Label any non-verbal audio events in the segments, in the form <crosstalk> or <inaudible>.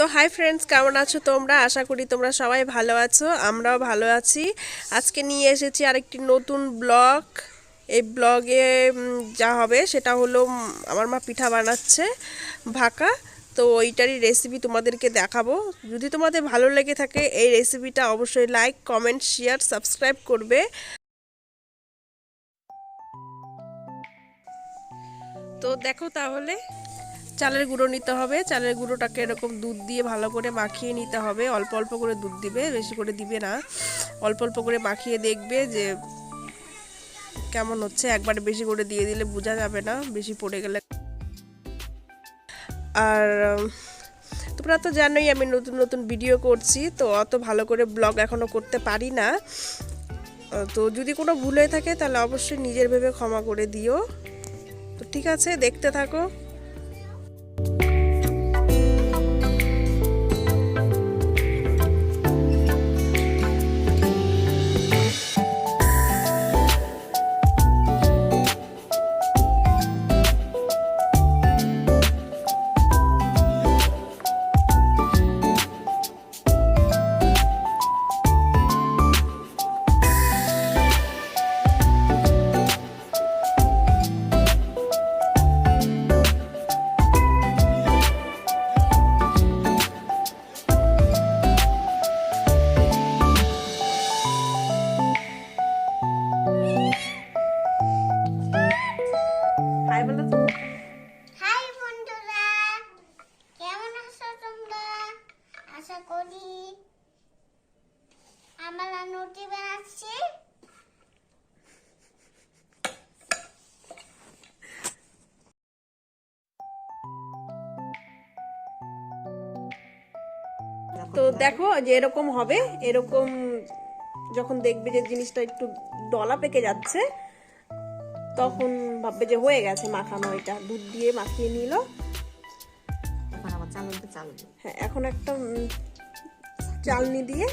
তো hi friends, কেমন আছো তোমরা? আশা করি তোমরা সবাই ভালো আছো, আমরাও ভালো আছি। আজকে নিয়ে এসেছি আরেকটি নতুন ব্লগ। এই ব্লগে যা হবে সেটা হলো আমার মা পিঠা বানাচ্ছে ভাকা। তো ওইটারই রেসিপি তোমাদেরকে দেখাবো। যদি তোমাদের ভালো লেগে থাকে, এই রেসিপিটা অবশ্যই লাইক কমেন্ট শেয়ার সাবস্ক্রাইব করবে। তো দেখো তাহলে চালের গুঁড়ো নিতে হবে। চালের গুঁড়োটাকে এরকম দুধ দিয়ে ভালো করে মাখিয়ে নিতে হবে। অল্প অল্প করে দুধ দিবে, বেশি করে দিবে না। অল্প অল্প করে মাখিয়ে দেখবে যে কেমন হচ্ছে। একবারে বেশি করে দিয়ে দিলে বোঝা যাবে না, বেশি পড়ে গেলে। আর তোমরা তো জানোই আমি নতুন নতুন ভিডিও করছি, তো অত ভালো করে ব্লগ এখনও করতে পারি না। তো যদি কোনো ভুল হয়ে থাকে তাহলে অবশ্যই নিজের ভেবে ক্ষমা করে দিও। তো ঠিক আছে, দেখতে থাকো। তো দেখো যে এরকম হবে এরকম যখন দেখবে যে জিনিসটা একটু ডলা পেকে যাচ্ছে তখন ভাববে যে হয়ে গেছে মাখানো এটা। দুধ দিয়ে মাখিয়ে নিল। হ্যাঁ এখন একটা চালনি দিয়ে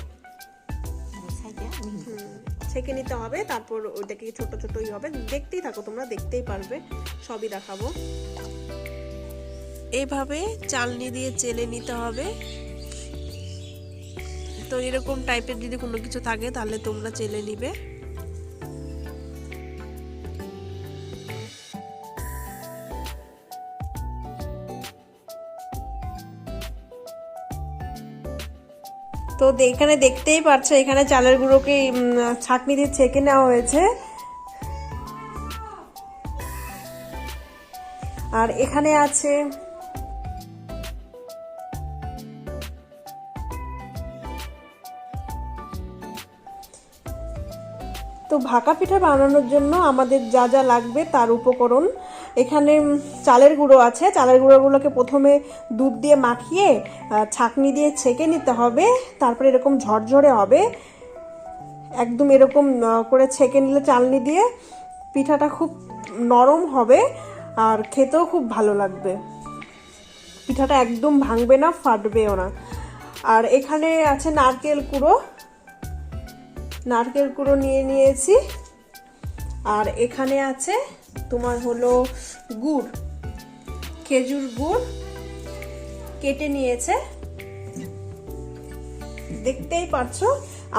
ছেঁকে নিতে হবে তারপর ওইটাকে ছোট ছোটই হবে। দেখতেই থাকো তোমরা দেখতেই পারবে সবই দেখাবো। এইভাবে চালনি দিয়ে চেলে নিতে হবে। তো এরকম টাইপের যদি কোনো কিছু থাকে, তাহলে তোমরা চেলে নিবে। তো এখানে দেখতেই পারছ, এখানে চালের গুঁড়োকে ছাঁকনি দিয়ে ছেঁকে নেওয়া হয়েছে। আর এখানে আছে ভাকা পিঠা বানানোর জন্য আমাদের যা যা লাগবে তার উপকরণ। এখানে চালের গুঁড়ো আছে। চালের গুঁড়োগুলোকে প্রথমে দুধ দিয়ে মাখিয়ে ছাঁকনি দিয়ে ছেঁকে নিতে হবে। তারপরে এরকম ঝরঝরে হবে। একদম এরকম করে ছেঁকে নিলে চালনি দিয়ে পিঠাটা খুব নরম হবে আর খেতেও খুব ভালো লাগবে। পিঠাটা একদম ভাঙবে না, ফাটবেও না। আর এখানে আছে নারকেল কুড়ো। নারকেল কুড়ো নিয়ে নিয়েছি। আর এখানে আছে তোমার হলো গুড়, খেজুর গুড় কেটে নিয়েছে। দেখতেই পারছ,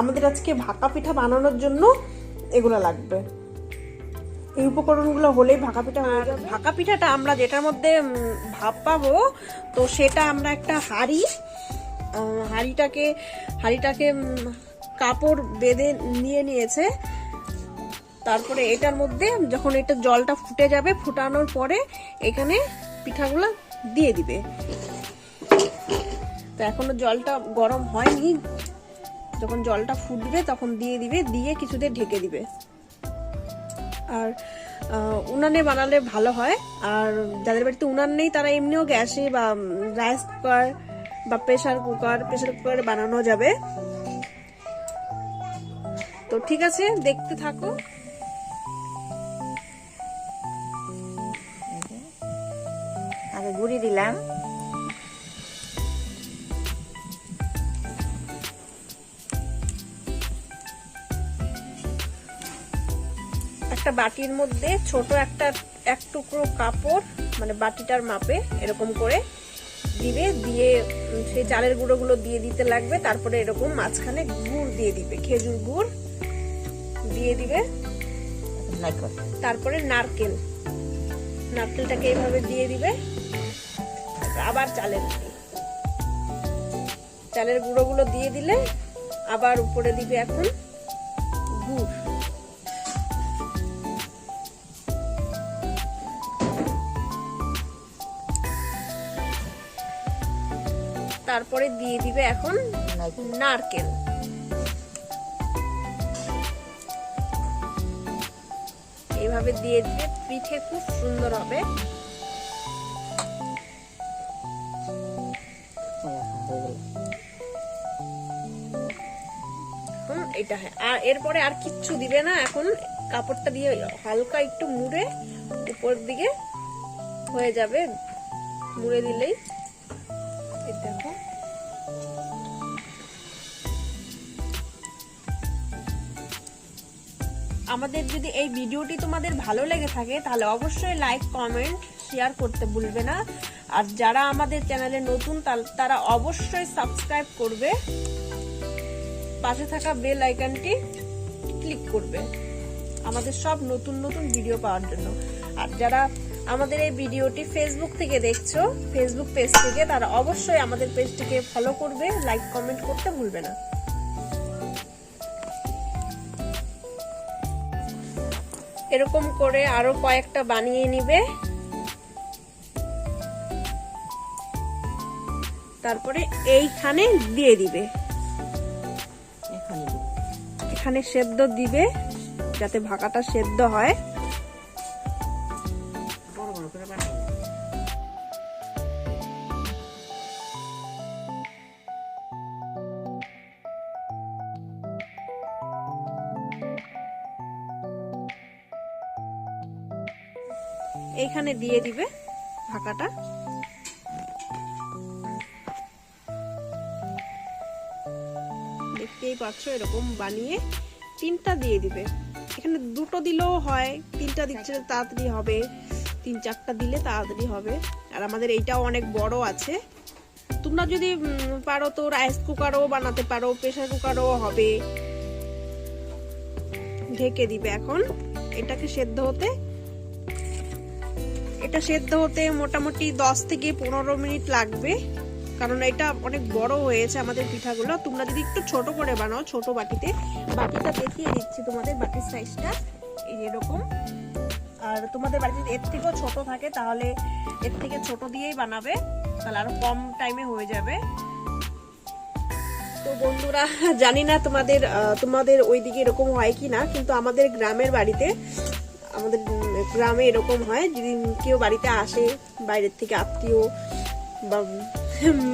আমাদের আজকে ভাকা পিঠা বানানোর জন্য এগুলো লাগবে। এই উপকরণগুলো হলেই ভাকা পিঠা ভাকা পিঠাটা আমরা যেটার মধ্যে ভাপ পাবো, তো সেটা আমরা একটা হাঁড়ি হাঁড়িটাকে হাঁড়িটাকে কাপড় বেঁধে নিয়ে নিয়েছে। তারপরে এটার মধ্যে যখন এটা জলটা ফুটে যাবে, ফুটানোর পরে এখানে পিঠাগুলো দিয়ে দিবে। তো এখনও জলটা গরম হয়নি। যখন জলটা ফুটবে তখন দিয়ে দিবে, দিয়ে কিছুদের ঢেকে দিবে। আর উনানে বানালে ভালো হয়। আর যাদের বাড়িতে উনান নেই, তারা এমনিও গ্যাসে বা রাইস কুকার বা প্রেশার কুকার প্রেশার কুকারে বানানো যাবে। তো ঠিক আছে, দেখতে থাকো। আগে গুড়ি দিলাম। একটা বাটির মধ্যে ছোট একটা এক টুকরো কাপড় মানে বাটিটার মাপে এরকম করে দিবে, দিয়ে সেই চালের গুঁড়োগুলো দিয়ে দিতে লাগবে, তারপরে এরকম মাঝখানে গুড় দিয়ে দিবে, খেজুর গুড়। দিয়ে দিবে। তারপরে নারকেল। নারকেলটাকে এইভাবে দিয়ে দিবে। আবার চালের গুঁড়ো। চালের গুঁড়োগুলো দিয়ে দিলে আবার উপরে দিবে এখন গুড়। তারপরে দিয়ে দিবে এখন নারকেল। এইভাবে দিয়ে দিলে পিঠে খুব সুন্দর হবে। এটা হ্যাঁ। আর এরপরে আর কিচ্ছু দিবে না। এখন কাপড়টা দিয়ে হালকা একটু মুড়ে উপর দিকে হয়ে যাবে। মুড়ে দিলেই আমাদের যদি এই ভিডিওটি তোমাদের ভালো লেগে থাকে, তাহলে অবশ্যই লাইক কমেন্ট শেয়ার করতে ভুলবে না। আর যারা আমাদের চ্যানেলে নতুন তারা অবশ্যই সাবস্ক্রাইব করবে। পাশে থাকা বেল আইকনটি ক্লিক করবে। আমাদের সব নতুন নতুন ভিডিও পাওয়ার জন্য। আর যারা আমাদের এই ভিডিওটি ফেসবুক থেকে দেখছ ফেসবুক পেজ থেকে, তারা অবশ্যই আমাদের পেজটিকে ফলো করবে লাইক কমেন্ট করতে ভুলবে না। এরকম করে আরও কয়েকটা বানিয়ে নিবে। তারপরে এইখানে দিয়ে দিবে। এখানে সেদ্ধ দিবে যাতে ভাকাটা সেদ্ধ হয়। এইখানে দিয়ে দিবে ভাকাটা দেখতেই পাচ্ছ, এরকম বানিয়ে তিনটা দিয়ে দিবে। এখানে দুটো দিলেও হয়, তিনটা দিচ্ছে তাড়াতাড়ি হবে। তিন চারটা দিলে তাড়াতাড়ি হবে। আর আমাদের এইটাও অনেক বড় আছে। তোমরা যদি পারো তো রাইস কুকারও বানাতে পারো প্রেশার কুকারও হবে। ঢেকে দিবে এখন। এটাকে সেদ্ধ হতে এটা সেদ্ধ হতে মোটামুটি দশ থেকে পনেরো মিনিট লাগবে। কারণ এটা অনেক বড় হয়েছে আমাদের পিঠাগুলো। তোমরা যদি একটু ছোট করে বানাও, ছোট বাটিতে। বাটিটা দেখিয়ে দিচ্ছি তোমাদের বাটির সাইজটা এরকম। আর তোমাদের বাড়িতে এর থেকেও ছোট থাকে, তাহলে এর থেকে ছোট দিয়েই বানাবে। তাহলে আরও কম টাইমে হয়ে যাবে। তো বন্ধুরা, জানি না তোমাদের তোমাদের ওইদিকে এরকম হয় কি না কিন্তু আমাদের গ্রামের বাড়িতে আমাদের গ্রামে এরকম হয়, যদি কেউ বাড়িতে আসে, বাইরের থেকে আত্মীয় বা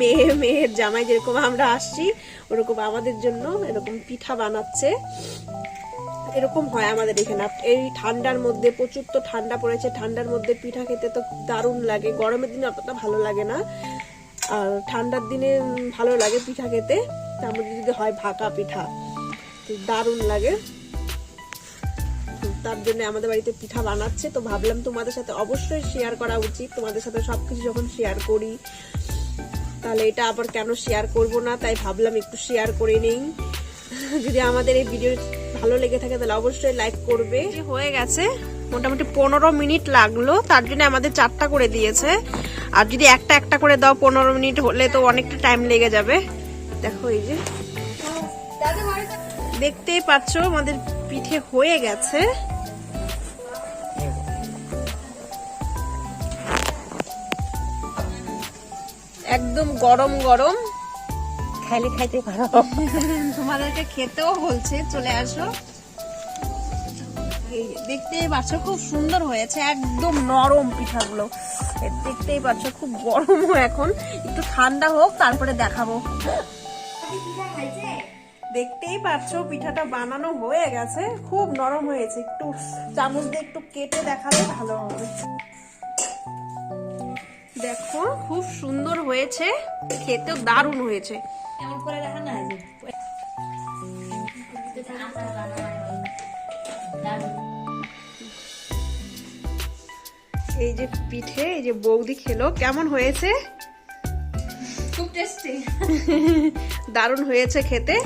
মেয়ে, মেয়ের জামাই যেরকম আমরা আসছি, ওরকম আমাদের জন্য এরকম পিঠা বানাচ্ছে। এরকম হয় আমাদের এখানে। এই ঠান্ডার মধ্যে, প্রচুর তো ঠান্ডা পড়েছে, ঠান্ডার মধ্যে পিঠা খেতে তো দারুণ লাগে। গরমের দিনে অতটা ভালো লাগে না। আর ঠান্ডার দিনে ভালো লাগে পিঠা খেতে। তার মধ্যে যদি হয় ভাকা পিঠা দারুণ লাগে। তার জন্য আমাদের বাড়িতে পিঠা বানাচ্ছে। তো ভাবলাম তোমাদের সাথে অবশ্যই শেয়ার করা উচিত। তোমাদের সাথে সবকিছু যখন শেয়ার করি তাহলে এটা আবার কেন শেয়ার করব না? তাই ভাবলাম একটু শেয়ার করে নেই। যদি আমাদের এই ভিডিও ভালো লেগে থাকে তাহলে অবশ্যই লাইক করবে। হয়ে গেছে। মোটামুটি পনেরো মিনিট লাগল। তার জন্য আমাদের চারটা করে দিয়েছে। আর যদি একটা একটা করে দাও পনেরো মিনিট হলে তো অনেকটা টাইম লেগে যাবে। দেখো এই যে। দেখতেই পাচ্ছ আমাদের পিঠে হয়ে গেছে। একদম গরম গরম। খাইলে খাইতে পারো। <laughs> তোমাদেরকে খেতেও বলছে চলে আসো। দেখতেই পাচ্ছ খুব সুন্দর হয়েছে একদম নরম পিঠাগুলো। দেখতেই পাচ্ছ খুব গরমও এখন। একটু ঠান্ডা হোক তারপরে দেখাবো। দেখতেই পাচ্ছ পিঠাটা বানানো হয়ে গেছে। খুব নরম হয়েছে একটু চামচ দিয়ে একটু কেটে দেখালে ভালো হবে। দেখো খুব সুন্দর হয়েছে খেতে দারুণ হয়েছে। এমন করে দেখা না এই যে পিঠে এই যে বৌদি খেলো কেমন হয়েছে? খুব টেস্টি <laughs> দারুণ হয়েছে খেতে।